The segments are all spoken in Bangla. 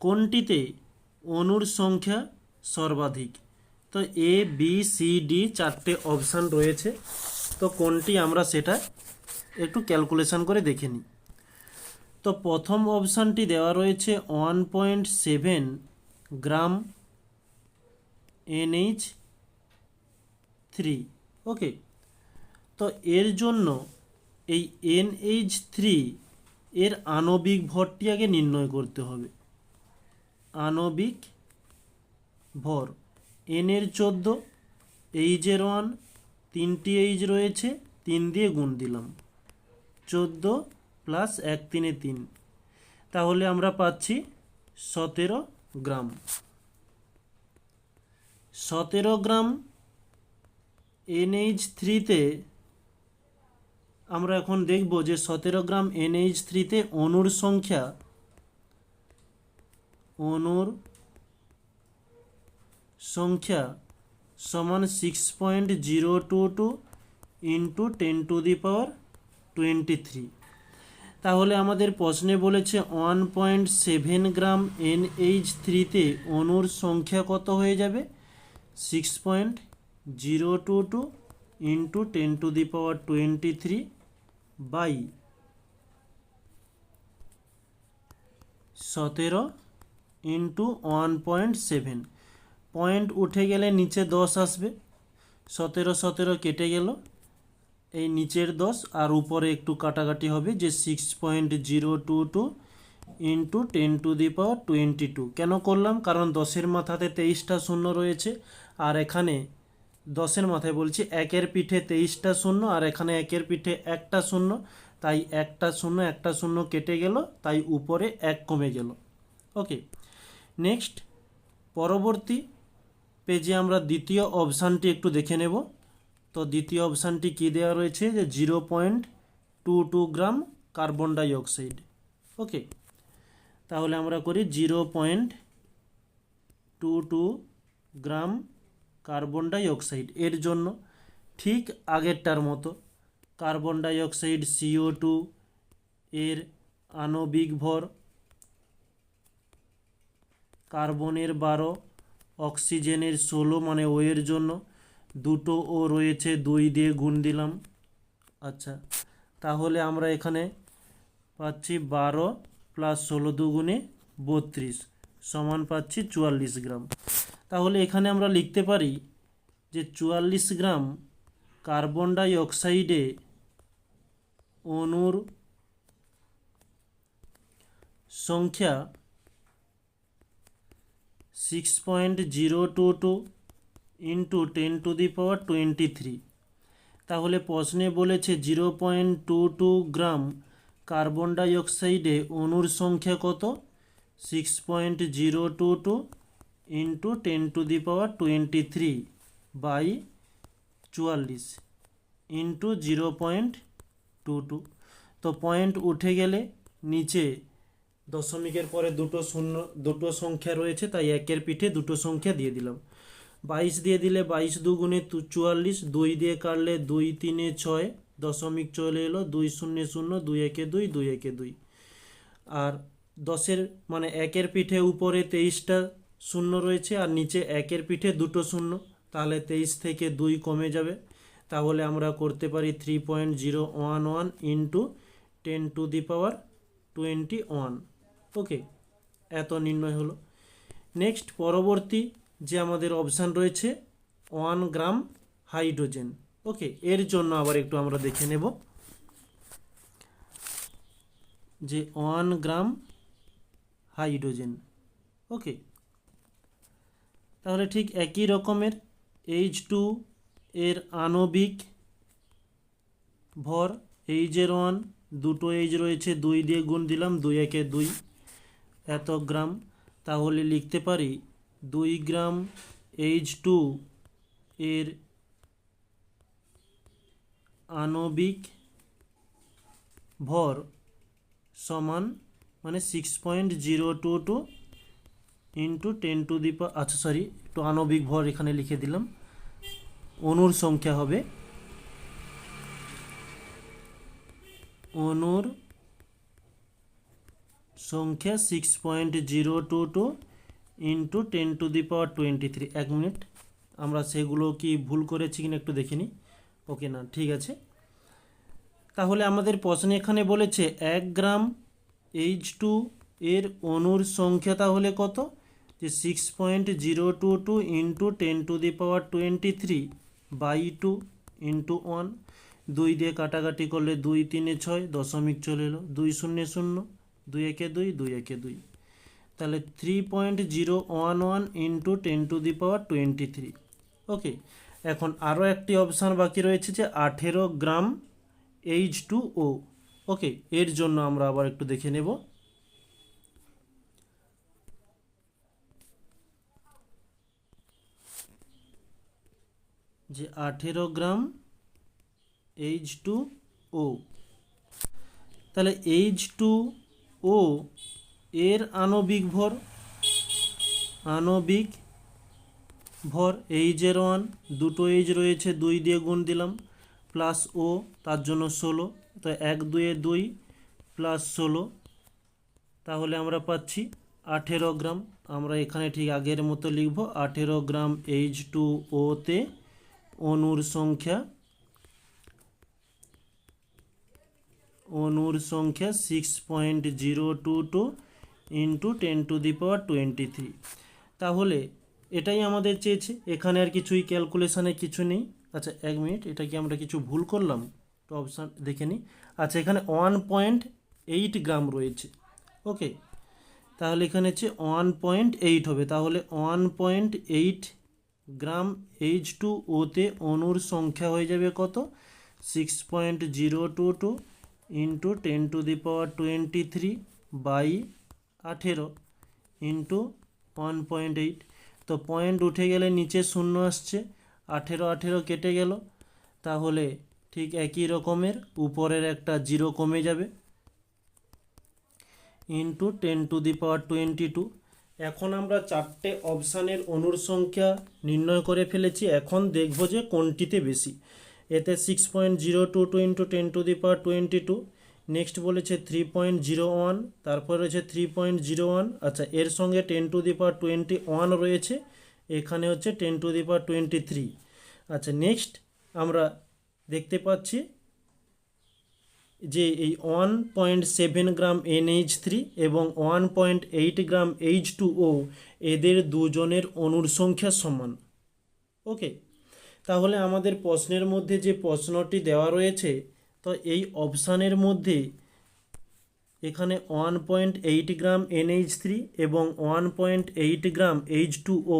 কোনটিতে অণুর সংখ্যা সর্বাধিক? তো এ বি সি ডি চারটে অপশান রয়েছে। তো কোনটি আমরা সেটা একটু ক্যালকুলেশন করে দেখে নিই। তো প্রথম অপশানটি দেওয়া রয়েছে one point seven gram NH three okay তো এর জন্য এই এনএইচ থ্রি এর আণবিক ভরটি আগে নির্ণয় করতে হবে। আণবিক ভর। এন এর চোদ্দ এইচের ওয়ান, তিনটি এইচ রয়েছে, তিন দিয়ে গুণ দিলাম। চোদ্দ প্লাস এক তিনে তিন। তাহলে আমরা পাচ্ছি সতেরো গ্রাম। সতেরো গ্রাম এনএইচ থ্রিতে আমরা এখন দেখব যে সতেরো গ্রাম এনএইচ থ্রিতে অণুর সংখ্যা অণুর সংখ্যা সমান six point zero two two into ten to the power twenty three তাহলে আমাদের প্রশ্নে বলেছে one point seven gram NH থ্রিতে অণুর সংখ্যা কত হয়ে যাবে? Six point zero two two into ten to the power twenty three by সতেরো into one point seven point উঠে গেলে নিচে দশ আসবে। সতেরো সতেরো কেটে গেল। এই নিচের দশ আর উপরে একটু কাটাকাটি হবে যে six point zero two two into ten to the power twenty two কেন করলাম? কারণ দশের মাথাতে তেইশটা শূন্য রয়েছে। আর এখানে দশের মাথায় বলছি একের পিঠে তেইশটা শূন্য আর এখানে একের পিঠে একটা শূন্য। তাই একটা শূন্য একটা শূন্য কেটে গেল। তাই উপরে এক কমে গেল। ওকে নেক্সট, পরবর্তী পেজে আমরা দ্বিতীয় অপশানটি একটু দেখে নেব। তো দ্বিতীয় অপশানটি কী দেওয়া রয়েছে? যে zero point two two gram carbon dioxide okay, তাহলে আমরা করি zero point two two gram carbon dioxide এর জন্য ঠিক আগেরটার মতো carbon dioxide CO two এর আণবিক ভর কার্বনের বারো, অক্সিজেনের ষোলো মানে ওয়ের জন্য দুটো ও রয়েছে, দুই দিয়ে গুণ দিলাম। আচ্ছা তাহলে আমরা এখানে পাচ্ছি বারো প্লাস ষোলো দুগুণে বত্রিশ, সমান পাচ্ছি চুয়াল্লিশ গ্রাম। তাহলে এখানে আমরা লিখতে পারি যে চুয়াল্লিশ গ্রাম কার্বন ডাই অক্সাইডে অণুর সংখ্যা six point zero two two into ten to the power twenty three তাহলে প্রশ্নে বলেছে zero point two two gram carbon die অক্সাইডে অণুর সংখ্যা কত? Six point zero two two into ten to the power twenty three by চুয়াল্লিশ into zero point two two তো পয়েন্ট উঠে গেলে নিচে দশমিকের পরে দুটো শূন্য, দুটো সংখ্যা রয়েছে, তাই একের পিঠে দুটো সংখ্যা দিয়ে দিলাম। বাইশ দিয়ে দিলে বাইশ দুগুণে চুয়াল্লিশ, দুই দিয়ে কাটলে দুই তিনে ছয়, দশমিক চলে এলো দুই শূন্য শূন্য, দুই একে দুই দুই একে দুই। আর দশের মানে একের পিঠে উপরে তেইশটা শূন্য রয়েছে, আর নিচে একের পিঠে দুটো শূন্য, তাহলে তেইশ থেকে দুই কমে যাবে। তাহলে আমরা করতে পারি three point zero one one into ten to the power twenty one okay এত নির্ণয় হলো। নেক্সট, পরবর্তী যে আমাদের অপশান রয়েছে, ওয়ান গ্রাম হাইড্রোজেন। ওকে, এর জন্য আবার একটু আমরা দেখে নেব যে ওয়ান গ্রাম হাইড্রোজেন। ওকে, তাহলে ঠিক একই রকমের এইচ টু এর আণবিক ভর এইচের ওয়ান, দুটো এইচ রয়েছে, দুই দিয়ে গুণ দিলাম, দুই একে দুই। এত গ্রাম তাহলে লিখতে পারি দুই গ্রাম এইচ টু এর আণবিক ভর সমান মানে six point zero two two into ten to the আচ্ছা সরি একটু আণবিক ভর এখানে লিখে দিলাম। অণুর সংখ্যা হবে অণুর সংখ্যা six point zero two two into ten to the power twenty three এক মিনিট। আমরা সেগুলো কি ভুল করেছি কিনা একটু দেখে নিই। ওকে না, ঠিক আছে। তাহলে আমাদের প্রশ্নে এখানে বলেছে, এক গ্রাম এইচ টু এর অণুর সংখ্যা তাহলে কত? যে six point zero two two into ten to the power twenty three by two into one দুই দিয়ে কাটাকাটি করলে দুই তিনে ছয়, দশমিক চলে এলো। দুই শূন্য শূন্য। দুই একে দুই দুই একে দুই। তাহলে three point zero one one into ten to the power twenty three okay এখন আরও একটি অপশান বাকি রয়েছে যে আঠেরো গ্রাম এইচ টু ও ওকে এর জন্য আমরা আবার একটু দেখে নেব। যে আঠেরো গ্রাম এইচ টু ও তাহলে এইচ টু ও এর আণবিক ভর আণবিক ভর এইচের ওয়ান, দুটো এইজ রয়েছে, দুই দিয়ে গুণ দিলাম প্লাস ও তার জন্য ষোলো, তো এক দুয়ে দুই প্লাস ষোলো, তাহলে আমরা পাচ্ছি আঠেরো গ্রাম। আমরা এখানে ঠিক আগের মতো লিখব, আঠেরো গ্রাম এইচ টু ওতে অণুর সংখ্যা অণুর সংখ্যা six point zero two two into ten to the power twenty three তাহলে এটাই আমাদের চেয়েছে, এখানে আর কিছুই ক্যালকুলেশানে কিছু নেই। আচ্ছা এক মিনিট, এটা কি আমরা কিছু ভুল করলাম? তো অপশান দেখে নিই। আচ্ছা এখানে ওয়ান পয়েন্ট এইট গ্রাম রয়েছে। ওকে, তাহলে এখানে হচ্ছে ওয়ান পয়েন্ট এইট হবে। তাহলে one point eight gram H two ওতে অণুর সংখ্যা হয়ে যাবে কত? Six point zero two two into ten to the power twenty three by আঠেরো ইন্টু ওয়ান পয়েন্ট এইট। তো পয়েন্ট উঠে গেলে নিচে শূন্য আসছে, আঠেরো আঠেরো কেটে গেল। তাহলে ঠিক একই রকমের উপরের একটা জিরো কমে যাবে। Into ten to the power twenty two. এখন আমরা চারটে অপশানের অনুর সংখ্যা নির্ণয় করে ফেলেছি। এখন দেখব যে কোনটিতে বেশি। এতে six point zero two two into ten to the power twenty two next বলেছে থ্রি পয়েন্ট জিরো ওয়ান তারপর রয়েছে থ্রি পয়েন্ট জিরো ওয়ান আচ্ছা এর সঙ্গে ten to the power twenty one রয়েছে, এখানে হচ্ছে ten to the power twenty three আচ্ছা নেক্সট আমরা দেখতে পাচ্ছি যে এই one point seven gram NH three এবং one point eight gram H two O এদের দুজনের অনুর সংখ্যা সমান। ওকে তাহলে আমাদের প্রশ্নের মধ্যে যে প্রশ্নটি দেওয়া রয়েছে, তো এই অপশানের মধ্যে এখানে one point eight gram NH three এবং one point eight gram H two O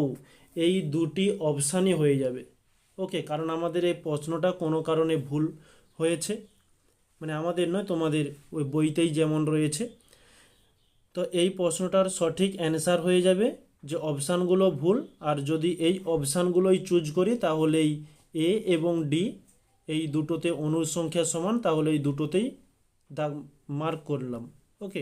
এই দুটি অপশানই হয়ে যাবে। ওকে, কারণ আমাদের এই প্রশ্নটা কোনো কারণে ভুল হয়েছে। মানে আমাদের নয়, তোমাদের ওই বইতেই যেমন রয়েছে। তো এই প্রশ্নটার সঠিক অ্যান্সার হয়ে যাবে যে অপশানগুলো ভুল, আর যদি এই অপশানগুলোই চুজ করি, তাহলেই এ এবং ডি এই দুটোতে অনুসংখ্যা সমান, তাহলে এই দুটোতেই দাগ মার্ক করলাম। ওকে